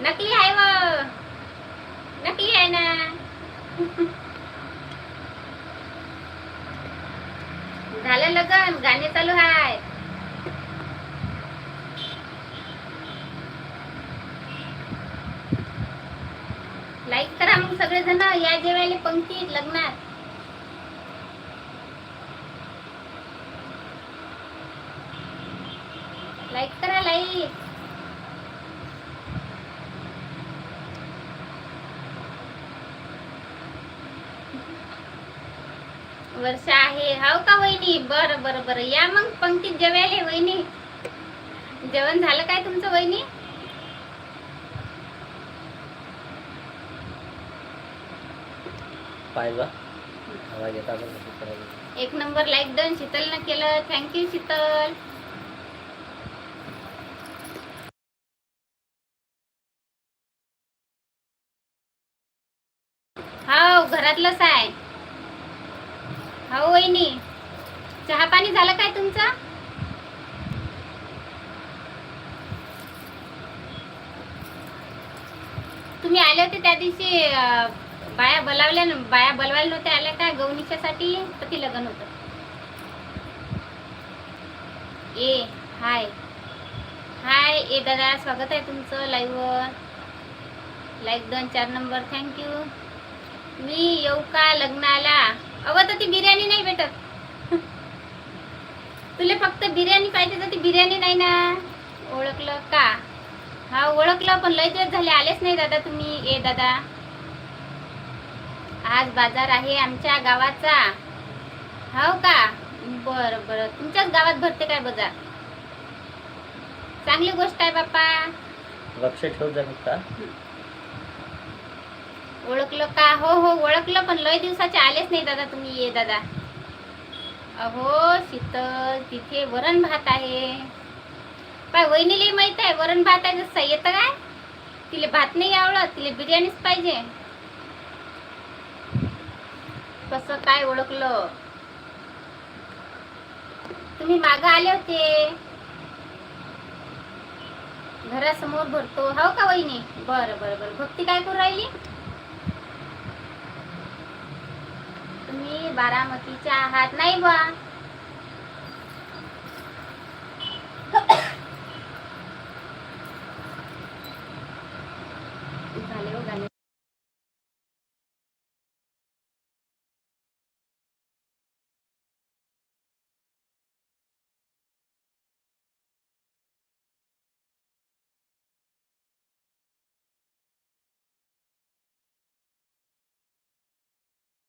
नकली आहे व. नकली आहे ना. झालं लगन गाणे चालू आहे लाईक करा मग सगळेजण या जेवायला पंक्ती लग्नात. लाईक करा लाईक वर्षा आहे. हाव का वहिनी? बरं बरं बरं. या मग पंक्तीत जेवायला वहिनी. जेवण झालं काय तुमचं वहिनी. एक नंबर लाईक डन. शीतलनं केलं. थँक्यू शीतल. हाव घरातलंच आहे. हो वहिनी. चहा पाणी झालं काय तुमचं? तुम्ही आले होते त्या दिवशी बाया बोलावल्या बाया बोलवायला नव्हत्या आल्या का गवणीच्यासाठी तर ती लग्न होतं. ए हाय. हाय ए दादा स्वागत आहे तुमचं लाईव्हवर लाईक दोन चार नंबर थँक्यू मी येऊ का लग्नाला? अगं तर ती बिर्याणी नाही भेटत. तुला फक्त बिर्याणी पाहिजे तर ती बिर्याणी नाही ना. ओळखलं का? हा ओळखलं पण लय दिवस झाले आलेच नाही दादा तुम्ही. ए दादा. आज बाजार आहे आमच्या गावाचा. हो का? बर बर. तुमच्याच गावात भरते काय बाजार? चांगली गोष्ट आहे बाप्पा. लक्ष ठेव जा का? ओळखलं का? हो हो ओळखलं पण लय दिवसाचे आलेच नाही दादा तुम्ही. ये दादा. अहो शीतल तिथे वरण भात आहे. पाय वहिनीलाही माहीत आहे वरण भात आहे जसं येतं काय? तिला भात नाही आवडत तिला बिर्याणीच पाहिजे. कसं काय ओळखलं? तुम्ही माग आले होते. घरासमोर भरतो. हो का वहिनी? बरं बरं बरं. भक्ती काय करू राहिली? बारामतीच्या आहात. नाही बा झाले हो गाणे